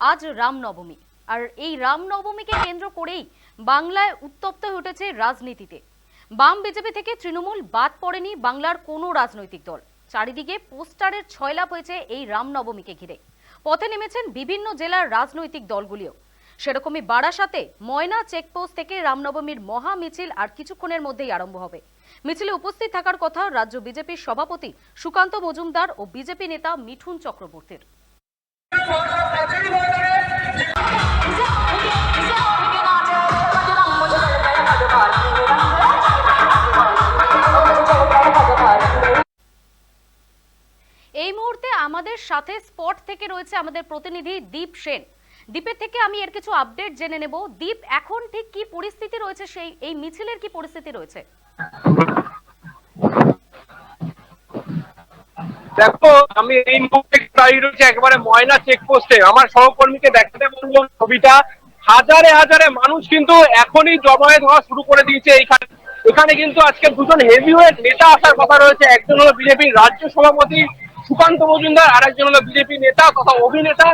আজ রামনবমী। আর এই রামনবমীকে কেন্দ্র করেই বাংলায় উত্তপ্ত হয়ে উঠেছে রাজনীতিতে। বাম বিজেপি থেকে তৃণমূল বাদ পড়েনি বাংলার কোনো রাজনৈতিক দল। চারিদিকে পোস্টারের ছয়লাপ হয়েছে এই রামনবমীকে ঘিরে। পথে নেমেছেন বিভিন্ন জেলার রাজনৈতিক দলগুলিও। সেরকমই বারাসাতে ময়না চেকপোস্ট থেকে রামনবমীর মহা মিছিল আর কিছুক্ষণের মধ্যেই আরম্ভ হবে। মিছিলে উপস্থিত থাকার কথা রাজ্য বিজেপির সভাপতি সুকান্ত মজুমদার ও বিজেপি নেতা মিঠুন চক্রবর্তীর। এই মুহূর্তে আমাদের সাথে স্পট থেকে রয়েছে আমাদের প্রতিনিধি দীপ সেন। দ্বীপের থেকে আমি এর কিছু আপডেট জেনে নেব। দীপ, এখন ঠিক কি পরিস্থিতি রয়েছে সেই, এই মিছিলের কি পরিস্থিতি রয়েছে? দেখো, আমি এই মুহূর্তে দাঁড়িয়ে রয়েছে একেবারে ময়না চেকপোস্টে আমার সহকর্মীকে দেখাতে ছবিটা। হাজারে হাজারে মানুষ কিন্তু এখনই জমায়েত হওয়া শুরু করে দিয়েছে এইখানে। এখানে কিন্তু আজকে দুজন হেভিওয়েট নেতা আসার কথা রয়েছে। একজন হলো বিজেপির রাজ্য সভাপতি সুকান্ত মজুমদার আর একজন হলো বিজেপি নেতা তথা অভিনেতা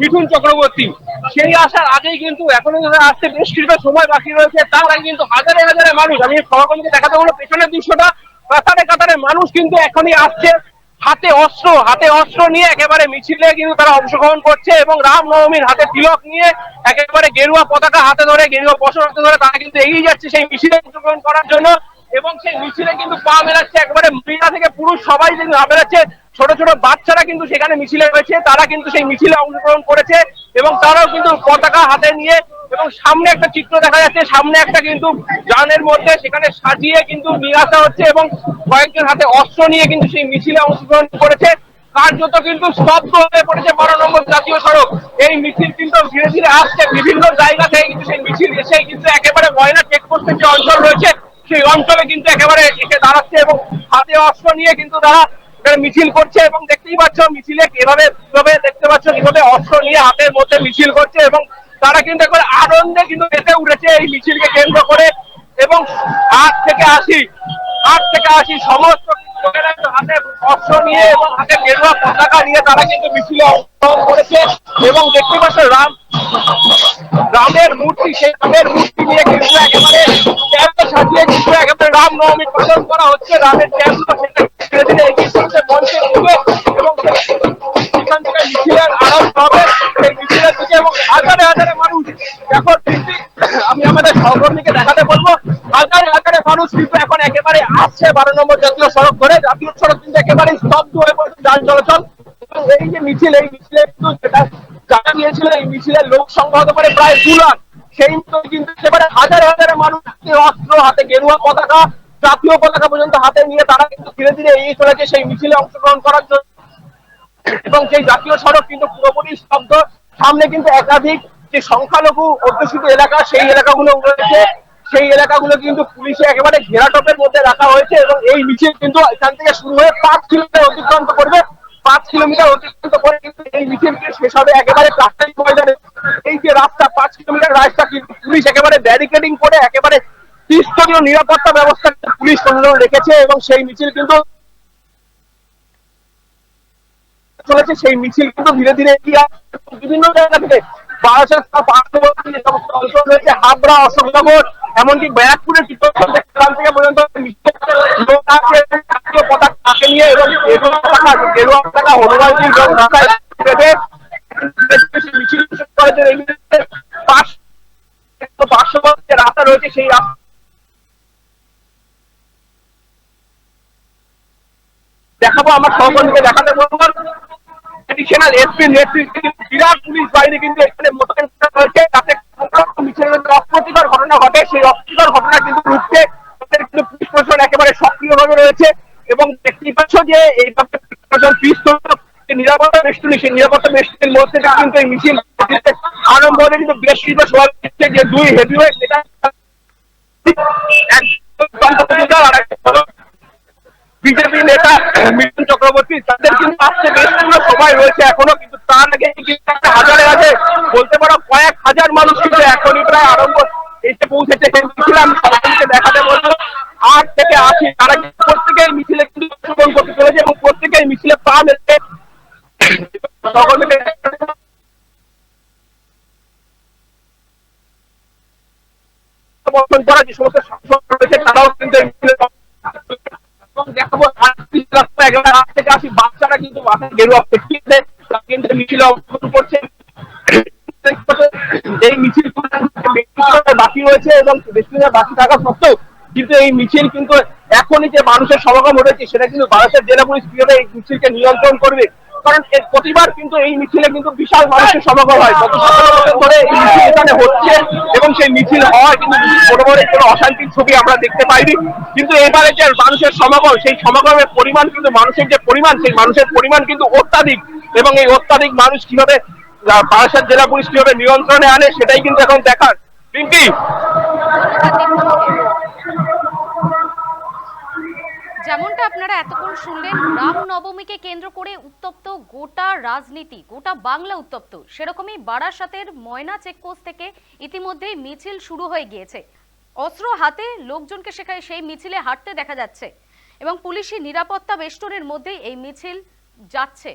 মিঠুন চক্রবর্তী। সেই আসার আগেই কিন্তু এখনও ধরে আসতে বেশ কিছুটা সময় বাকি রয়েছে। তার আগে কিন্তু হাজারে হাজারে মানুষ, আমি সহকর্মীকে দেখাতে বলব, পেছনের দৃশ্যটা কাতারে কাতারে মানুষ কিন্তু এখনই আসছে। হাতে অস্ত্র হাতে অস্ত্র নিয়ে একেবারে মিছিলে কিন্তু তারা অংশগ্রহণ করছে এবং রামনবমীর হাতে তিলক নিয়ে একেবারে গেরুয়া পতাকা হাতে ধরে, গেরুয়া বসর হাতে ধরে তারা কিন্তু এগিয়ে যাচ্ছে সেই মিছিলে অংশগ্রহণ করার জন্য এবং সেই মিছিলে কিন্তু পা মেলাচ্ছে একেবারে মহিলা থেকে পুরুষ সবাই কিন্তু মেলাচ্ছে ছোট ছোট বাচ্চারা কিন্তু সেখানে মিছিলে রয়েছে, তারা কিন্তু সেই মিছিলে অংশগ্রহণ করেছে। এবং তারাও কিন্তু পতাকা হাতে নিয়ে এবং সামনে একটা চিত্র দেখা যাচ্ছে, সামনে একটা কিন্তু যানের মধ্যে সেখানে সাজিয়ে কিন্তু নিয়ে হচ্ছে এবং কয়েকজন হাতে অস্ত্র নিয়ে কিন্তু সেই মিছিলে অংশগ্রহণ করেছে। কার্যত কিন্তু স্তব্ধ হয়ে পড়েছে বারো নম্বর জাতীয় সড়ক। এই মিছিল কিন্তু ধীরে ধীরে আসছে, বিভিন্ন জায়গা থেকে কিন্তু সেই মিছিল এসে কিন্তু একেবারে ময়না চেকপোস্টের যে অঞ্চল রয়েছে, সেই অঞ্চলে কিন্তু একেবারে এসে দাঁড়াচ্ছে এবং হাতে অস্ত্র নিয়ে কিন্তু তারা এখানে মিছিল করছে এবং দেখতেই পাচ্ছ মিছিলে কীভাবে কীভাবে দেখতে পাচ্ছ কীভাবে অস্ত্র নিয়ে হাতের মধ্যে মিছিল করছে এবং তারা কিন্তু একবার আনন্দে কিন্তু মেতে উঠেছে এই মিছিলকে কেন্দ্র করে। এবং আট থেকে আশি, আট থেকে আশি সমস্ত হাতে অস্ত্র নিয়ে এবং হাতে গেরুয়া পতাকা নিয়ে তারা কিন্তু মিছিলে অংশগ্রহণ করেছে। এবং দেখতে পাচ্ছ রাম, রামের মূর্তি, সেই রামের মূর্তি নিয়ে কিন্তু একেবারে ট্যাম্পে সাজিয়ে কিন্তু একেবারে রাম নবমী পালন করা হচ্ছে। রামের ট্যাম্প সেটা আরম্ভ হবে সেই মিছিলের দিকে এবং হাজারে হাজারে মানুষ এখন আমি আমাদের সহকর্মীকে দেখাতে বলব, হাজারে হাজারে মানুষ কিন্তু এখন একেবারে আসছে বারো নম্বর জাতীয় সড়ক ধরে জাতীয় সড়ক কিন্তু একেবারে স্তব্ধ হয়ে পড়েছে যান চলাচল। এই যে মিছিল, এই মিছিলে কিন্তু যেটা এই মিছিলের লোক সংখ্যা পারে প্রায় দু লাখ। সেই কিন্তু একেবারে হাজারে হাজারে মানুষ অস্ত্র হাতে, গেরুয়া পতাকা, জাতীয় পতাকা পর্যন্ত হাতে নিয়ে তারা কিন্তু ধীরে ধীরে এগিয়ে চলেছে সেই মিছিলে অংশগ্রহণ করার জন্য। এবং সেই জাতীয় সড়ক কিন্তু পুরোপুরি স্তব্ধ। সামনে কিন্তু একাধিক যে সংখ্যালঘু অধ্যুষিত এলাকা, সেই এলাকাগুলো রয়েছে। সেই এলাকাগুলো কিন্তু পুলিশে একেবারে ঘেরাটোপের মধ্যে রাখা হয়েছে এবং এই মিছিল কিন্তু এখান থেকে শুরু হয়ে পাঁচ কিলোমিটার অতিক্রান্ত করবে। পাঁচ কিলোমিটার অতিক্রান্ত করে কিন্তু এই মিছিলটি শেষ হবে একেবারে প্রাথমিক ময়দানে। এই যে রাস্তা, পাঁচ কিলোমিটার রাস্তা কিন্তু পুলিশ একেবারে ব্যারিকেডিং করে একেবারে ত্রিস্তরীয় নিরাপত্তা ব্যবস্থা পুলিশ প্রশাসন রেখেছে এবং সেই মিছিল কিন্তু চলেছে সেই মিছিল কিন্তু ধীরে ধীরে বিভিন্ন জায়গা থেকে রাস্তা রয়েছে, সেই দেখাবো আমার সহকর্মীকে দেখাতে বলব। এডিশনাল এসপি বিরাট পুলিশ বাহিনী কিন্তু এখানে মোতায়েন করা হয়েছে। তাতে মিছিলের অপ্রীতিকর ঘটনা ঘটে। সেই অপ্রীতিকর ঘটনা কিন্তু রুখতে কিন্তু পুলিশ প্রশাসন একেবারে সক্রিয়ভাবে রয়েছে এবং দেখতেই পাচ্ছ যে এই পুলিশ প্রশাসন পিস্তল নিরাপত্তা বেষ্টনী, সেই নিরাপত্তা বেষ্টনীর মধ্যে কিন্তু এই মিছিল আরম্ভ হলে কিন্তু বেশ কিছু সবাই যে দুই হেভিওয়েট একজন বিজেপি নেতা মিঠুন চক্রবর্তী, তাদের কিন্তু আসছে বেশ পুরো সময় রয়েছে এখনও, কিন্তু তার আগে হাজারে আছে। বলতে পারো কয়েক হাজার মানুষ কিন্তু এখনই প্রায় আরম্ভ এসে পৌঁছেছে। ছিলাম দেখাতে বলতো আট থেকে আশি, তারা কিন্তু প্রত্যেকেই মিছিলে কিন্তু অংশগ্রহণ করতে চলেছে এবং প্রত্যেকেই মিছিলে পা মেলে করা যে সমস্ত সাংসদ রয়েছে, তারাও কিন্তু দেখাবো থেকে আসি, বাচ্চারা কিন্তু মাথায় গেরুয়া পেটিয়েছে কিন্তু মিছিল করছে। এই মিছিল বাকি রয়েছে এবং বেশিরভাগ বাকি থাকা সত্ত্বেও কিন্তু এই মিছিল কিন্তু এখনই যে মানুষের সমাগম ঘটেছে, সেটা কিন্তু বারাসাত জেলা পুলিশ কীভাবে এই মিছিলকে নিয়ন্ত্রণ করবে। কারণ প্রতিবার কিন্তু এই মিছিলে কিন্তু বিশাল মানুষের সমাগম হয়। গত সতেরো বছর ধরে এই মিছিল এখানে হচ্ছে এবং সেই মিছিল হয়, কিন্তু কোনো বড় কোনো অশান্তির ছবি আমরা দেখতে পাইনি। কিন্তু এবারে যে মানুষের সমাগম, সেই সমাগমের পরিমাণ কিন্তু মানুষের যে পরিমাণ, সেই মানুষের পরিমাণ কিন্তু অত্যাধিক। এবং এই অত্যাধিক মানুষ কীভাবে বারাসাত জেলা পুলিশ কীভাবে নিয়ন্ত্রণে আনে, সেটাই কিন্তু এখন দেখার। পিঙ্কি আপনারা এতক্ষণ শুনলেন রাম নবমীকে কেন্দ্র করে উত্তপ্ত গোটা রাজনীতি, গোটা বাংলা উত্তপ্ত। সেরকমই বারাসাতের ময়না চেকপোস্ট থেকে ইতিমধ্যেই মিছিল শুরু হয়ে গিয়েছে। অস্ত্র হাতে লোকজনকে সেখানে সেই মিছিলে হাঁটতে দেখা যাচ্ছে এবং পুলিশি নিরাপত্তা বেষ্টনের মধ্যেই এই মিছিল যাচ্ছে।